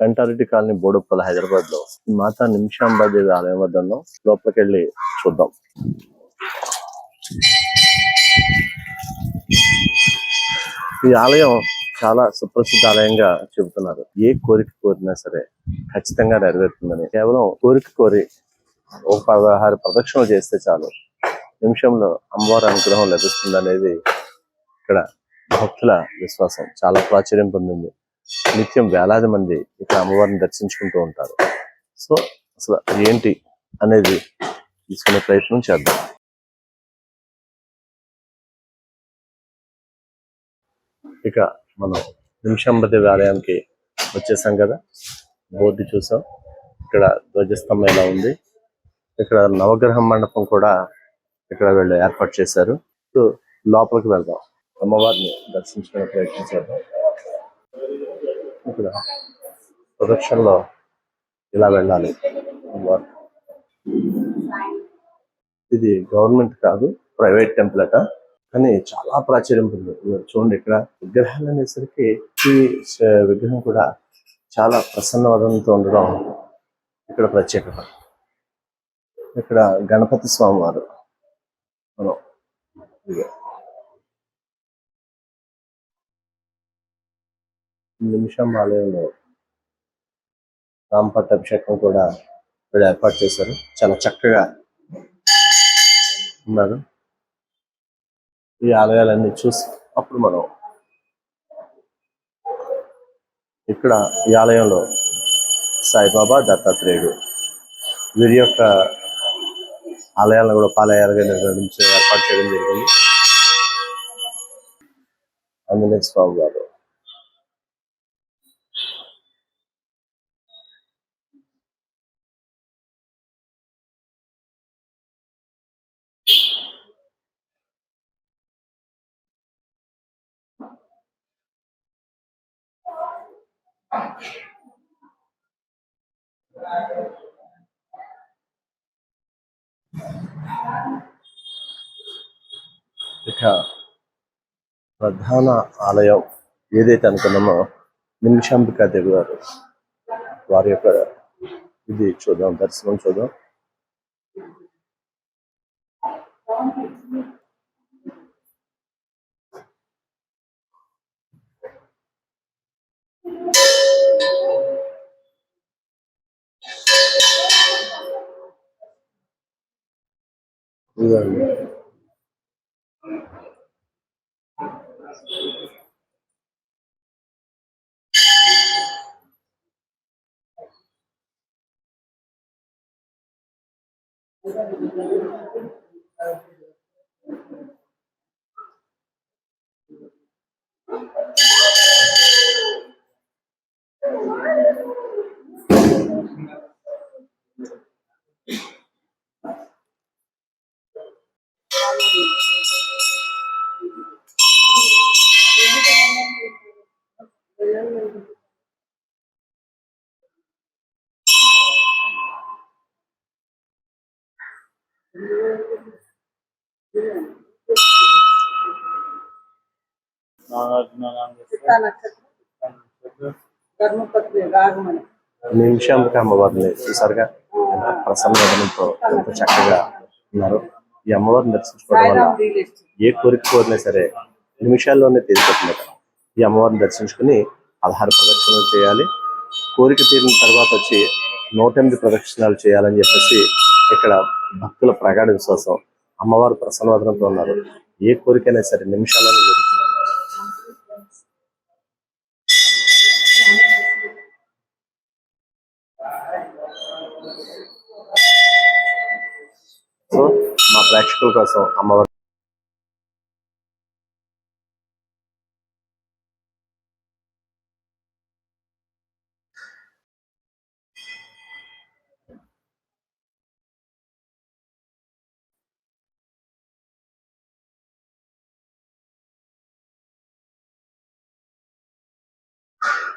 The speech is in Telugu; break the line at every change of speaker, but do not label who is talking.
కంటారెడ్డి కాలనీ బోడుప్పల హైదరాబాద్లో మాతా నిమిషాంబాదేవి ఆలయం వద్ద ఉన్నాం లోపలికి వెళ్ళి చూద్దాం. ఈ ఆలయం చాలా సుప్రసిద్ధ ఆలయంగా చెబుతున్నారు. ఏ కోరిక కోరినా సరే ఖచ్చితంగా నెరవేరుతుందని. కేవలం కోరిక కోరి ఒక పదహారు ప్రదక్షిణలు చేస్తే చాలు. నిమిషంలో అమ్మవారి అనుగ్రహం లభిస్తుంది అనేది ఇక్కడ భక్తుల విశ్వాసం. చాలా ప్రాచుర్యం పొందింది. నిత్యం వేలాది మంది ఇక్కడ అమ్మవారిని దర్శించుకుంటూ ఉంటారు. సో అసలు ఏంటి అనేది తీసుకునే ప్రయత్నం చేద్దాం. ఇక మనం నిమిషంబదేవి ఆలయానికి వచ్చేసాం కదా. బోర్డు చూసాం. ఇక్కడ ధ్వజస్తంభం ఇలా ఉంది? ఇక్కడ నవగ్రహ మండపం కూడా ఇక్కడ వీళ్ళు ఏర్పాటు చేశారు. సో లోపలికి వెళ్దాం. అమ్మవారిని దర్శించుకునే ప్రయత్నం చేద్దాం. ఇక్కడ ప్రదక్షిణలో ఇలా వెళ్ళాలి. ఇది గవర్నమెంట్ కాదు ప్రైవేట్ టెంపుల్ అట. కానీ చాలా ప్రాచుర్యం పొందింది. చూడండి ఇక్కడ విగ్రహాలు అనేసరికి ఈ విగ్రహం కూడా చాలా ప్రసన్నవదంతో ఉండడం ఇక్కడ ప్రత్యేకత. ఇక్కడ గణపతి స్వామి వారు మనం నిమిషం ఆలయంలో రాంపట్ అభిషేకం కూడా ఇక్కడ ఏర్పాటు చేశారు. చాలా చక్కగా ఉన్నారు. ఈ ఆలయాలన్నీ చూసి అప్పుడు మనం ఇక్కడ ఈ ఆలయంలో సాయిబాబా దత్తాత్రేయుడు వీరి యొక్క ఆలయాలను కూడా పాలయాలుగా నిర్వహించే ఏర్పాటు చేయడం జరిగింది. ఆంజనేయ స్వామి గారు. ఇక ప్రధాన ఆలయం ఏదైతే అనుకున్నామో నిమిషాంబికా దేవి గారు వారి యొక్క ఇది చూద్దాం దర్శనం చూద్దాం.
người Thank you.
నిమిషాంబిక అమ్మవారిని చూసారుగా ఎంత ప్రసన్నవదనంతో ఎంత చక్కగా ఉన్నారు. ఈ అమ్మవారిని దర్శించుకోవడం వల్ల ఏ కోరిక కోరినా సరే నిమిషాల్లోనే తీరిపోతుందట. ఈ అమ్మవారిని దర్శించుకుని పదహారు ప్రదక్షిణలు చేయాలి. కోరిక తీరిన తర్వాత వచ్చి నూట ఎనిమిది ప్రదక్షిణాలు చేయాలని చెప్పేసి ఇక్కడ భక్తుల ప్రగాఢ విశ్వాసం అమ్మవారు ప్రసన్నవదనంతో ఉన్నారు. ఏ కోరికైనా సరే నిమిషాలలో జరుగుతుంది సో మా ప్రేక్షకుల కోసం అమ్మవారు